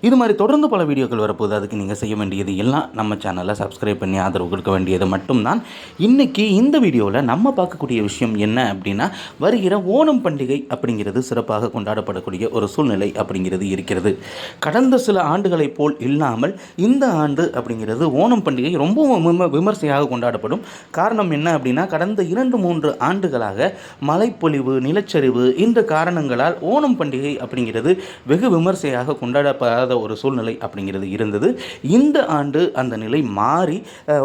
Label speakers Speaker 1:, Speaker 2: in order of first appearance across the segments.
Speaker 1: இது மாதிரி தொடர்ந்து பல வீடியோக்கள் வரப்போகுது. அதுக்கு நீங்கள் செய்ய வேண்டியது எல்லாம் நம்ம சேனலை சப்ஸ்கிரைப் பண்ணி ஆதரவு கொடுக்க வேண்டியது மட்டும்தான். இன்றைக்கி இந்த வீடியோவில் நம்ம பார்க்கக்கூடிய விஷயம் என்ன அப்படின்னா வருகிற ஓணம் பண்டிகை அப்படிங்கிறது சிறப்பாக கொண்டாடப்படக்கூடிய ஒரு சூழ்நிலை அப்படிங்கிறது இருக்கிறது. கடந்த சில ஆண்டுகளைப் போல் இல்லாமல் இந்த ஆண்டு அப்படிங்கிறது ஓணம் பண்டிகை ரொம்பவும் விம- விமர்சையாக கொண்டாடப்படும். காரணம் என்ன அப்படின்னா கடந்த இரண்டு மூன்று ஆண்டுகளாக மழைப்பொழிவு நிலச்சரிவு இந்த காரணங்களால் ஓணம் பண்டிகை அப்படிங்கிறது வெகு விமர்சையாக கொண்டாடப்படாத ஒரு சூழ்நிலை அப்படிங்கிறது இருந்தது. இந்த ஆண்டு அந்த நிலை மாறி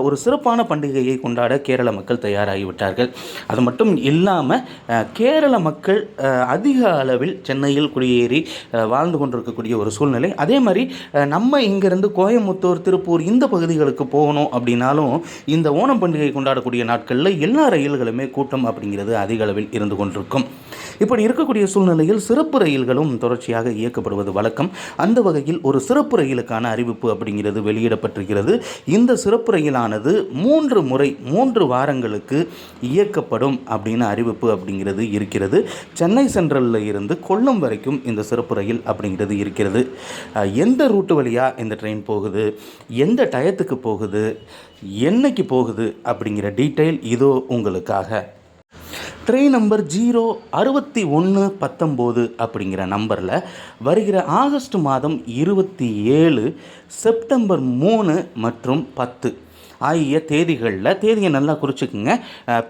Speaker 1: ஒரு சிறப்பான பண்டிகையை கொண்டாட கேரள மக்கள் தயாராகிவிட்டார்கள் அது மட்டும் இல்லாமல் கேரள மக்கள் அதிக அளவில் சென்னையில் குடியேறி வாழ்ந்து கொண்டிருக்கக்கூடிய ஒரு சூழ்நிலை. அதே மாதிரி நம்ம இங்கேருந்து கோயம்புத்தூர் திருப்பூர் இந்த பகுதிகளுக்கு போகணும் அப்படின்னாலும் இந்த ஓணம் பண்டிகை கொண்டாடக்கூடிய நாட்களில் எல்லா ரயில்களுமே கூட்டம் அப்படிங்கிறது அதிக அளவில் இருந்து கொண்டிருக்கும். இப்படி இருக்கக்கூடிய சூழ்நிலையில் சிறப்பு ரயில்களும் தொடர்ச்சியாக இயக்கப்படுவது வழக்கம். அந்த வகையில் ஒரு சிறப்பு ரயிலுக்கான அறிவிப்பு அப்படிங்கிறது வெளியிடப்பட்டிருக்கிறது. இந்த சிறப்பு ரயிலானது மூன்று முறை மூன்று வாரங்களுக்கு இயக்கப்படும் அப்படின்னு அறிவிப்பு அப்படிங்கிறது இருக்கிறது. சென்னை சென்ட்ரலில் இருந்து கொல்லம் வரைக்கும் இந்த சிறப்பு ரயில் அப்படிங்கிறது இருக்கிறது. எந்த ரூட்டு வழியாக இந்த ட்ரெயின் போகுது எந்த டயத்துக்கு போகுது என்னைக்கு போகுது அப்படிங்கிற டீட்டெயில் இதோ உங்களுக்காக. ட்ரெயின் நம்பர் ஜீரோ அறுபத்தி ஒன்று பத்தொம்போது அப்படிங்கிற நம்பரில் வருகிற ஆகஸ்ட் மாதம் இருபத்தி ஏழு செப்டம்பர் மூணு மற்றும் பத்து. ஆகிய தேதிகளில் தேதியை நல்லா குறிச்சுக்குங்க.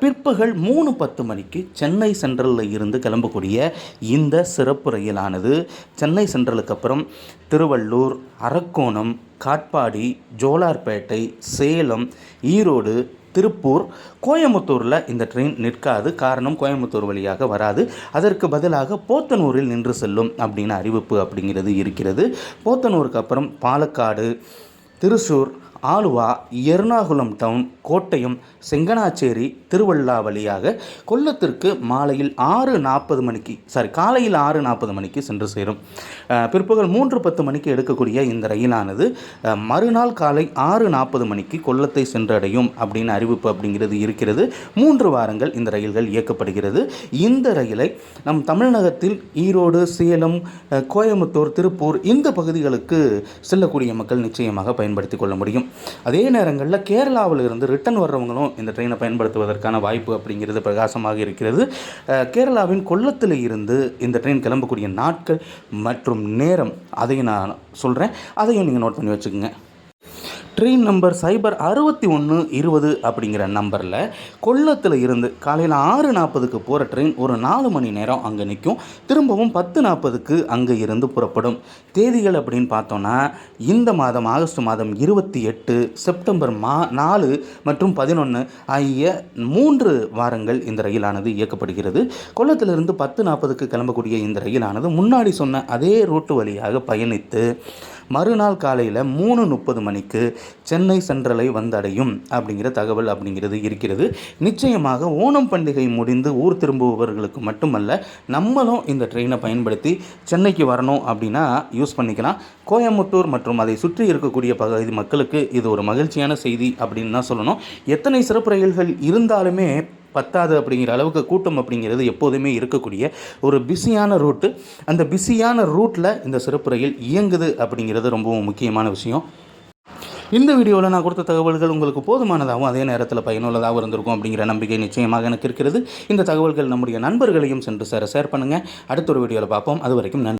Speaker 1: பிற்பகல் மூணு பத்து மணிக்கு சென்னை சென்ட்ரலில் இருந்து கிளம்பக்கூடிய இந்த சிறப்பு ரயிலானது சென்னை சென்ட்ரலுக்கு அப்புறம் திருவள்ளூர் அரக்கோணம் காட்பாடி ஜோலார்பேட்டை சேலம் ஈரோடு திருப்பூர். கோயம்புத்தூரில் இந்த ட்ரெயின் நிற்காது. காரணம் கோயம்புத்தூர் வழியாக வராது. அதற்கு பதிலாக போத்தனூரில் நின்று செல்லும் அப்படின்னு அறிவிப்பு அப்படிங்கிறது இருக்கிறது. போத்தனூருக்கு அப்புறம் பாலக்காடு திருசூர் ஆலுவா எர்ணாகுளம் டவுன் கோட்டயம் செங்கனாச்சேரி திருவள்ளா வழியாக கொல்லத்திற்கு மாலையில் ஆறு நாற்பது மணிக்கு சாரி காலையில் ஆறு நாற்பது மணிக்கு சென்று சேரும். பிற்பகல் மூன்று பத்து மணிக்கு எடுக்கக்கூடிய இந்த ரயிலானது மறுநாள் காலை ஆறு நாற்பது மணிக்கு கொல்லத்தை சென்றடையும் அப்படின்னு அறிவிப்பு அப்படிங்கிறது இருக்கிறது. மூன்று வாரங்கள் இந்த ரயில்கள் இயக்கப்படுகிறது. இந்த ரயிலை நம் தமிழகத்தில் ஈரோடு சேலம் கோயம்புத்தூர் திருப்பூர் இந்த பகுதிகளுக்கு செல்லக்கூடிய மக்கள் நிச்சயமாக பயன்படுத்திக் கொள்ள முடியும். அதே நேரங்களில் கேரளாவில் இருந்து ரிட்டன் வர்றவங்களும் இந்த ட்ரெயினை பயன்படுத்துவதற்கான வாய்ப்பு அப்படிங்கிறது பிரகாசமாக இருக்கிறது. கேரளாவின் கொல்லத்தில் இருந்து இந்த ட்ரெயின் கிளம்பக்கூடிய நாட்கள் மற்றும் நேரம் அதையும் நான் சொல்கிறேன் அதையும் நீங்கள் நோட் பண்ணி வச்சுக்கோங்க. ட்ரெயின் நம்பர் சைபர் அறுபத்தி ஒன்று இருபது அப்படிங்கிற நம்பரில் கொல்லத்தில் இருந்து காலையில் ஆறு நாற்பதுக்கு போகிற ட்ரெயின் ஒரு நாலு மணி நேரம் அங்கே நிற்கும் திரும்பவும் பத்து நாற்பதுக்கு அங்கே இருந்து புறப்படும். தேதிகள் அப்படின்னு பார்த்தோன்னா இந்த மாதம் ஆகஸ்ட் மாதம் இருபத்தி எட்டு செப்டம்பர் மா நாலு மற்றும் பதினொன்று ஆகிய மூன்று வாரங்கள் இந்த ரயிலானது இயக்கப்படுகிறது. கொல்லத்திலிருந்து பத்து நாற்பதுக்கு கிளம்பக்கூடிய இந்த ரயிலானது முன்னாடி சொன்ன அதே ரூட்டு வழியாக பயணித்து மறுநாள் காலையில் மூணு முப்பது மணிக்கு சென்னை சென்ட்ரலை வந்தடையும் அப்படிங்கிற தகவல் அப்படிங்கிறது இருக்கிறது. நிச்சயமாக ஓணம் பண்டிகை முடிந்து ஊர் திரும்புபவர்களுக்கு மட்டுமல்ல நம்மளும் இந்த ட்ரெயினை பயன்படுத்தி சென்னைக்கு வரணும் அப்படின்னா யூஸ் பண்ணிக்கலாம். கோயம்புத்தூர் மற்றும் அதை சுற்றி இருக்கக்கூடிய பகுதி மக்களுக்கு இது ஒரு மகிழ்ச்சியான செய்தி அப்படின்னு தான் சொல்லணும். எத்தனை சிறப்பு ரயில்கள் இருந்தாலுமே பத்தாது அப்படிங்கிற அளவுக்கு கூட்டம் அப்படிங்கிறது எப்போதுமே இருக்கக்கூடிய ஒரு பிஸியான ரூட்டு அந்த பிஸியான ரூட்டில் இந்த சிறப்பு ரயில் இயங்குது அப்படிங்கிறது ரொம்பவும் முக்கியமான விஷயம். இந்த வீடியோவில் நான் கொடுத்த தகவல்கள் உங்களுக்கு போதுமானதாகவும் அதே நேரத்தில் பயனுள்ளதாகவும் இருந்திருக்கும் அப்படிங்கிற நம்பிக்கை நிச்சயமாக எனக்கு இருக்கிறது. இந்த தகவல்கள் நம்முடைய நண்பர்களையும் சென்று சேர ஷேர் பண்ணுங்கள் அடுத்த ஒரு வீடியோவில் பார்ப்போம். அது வரைக்கும் நன்றி.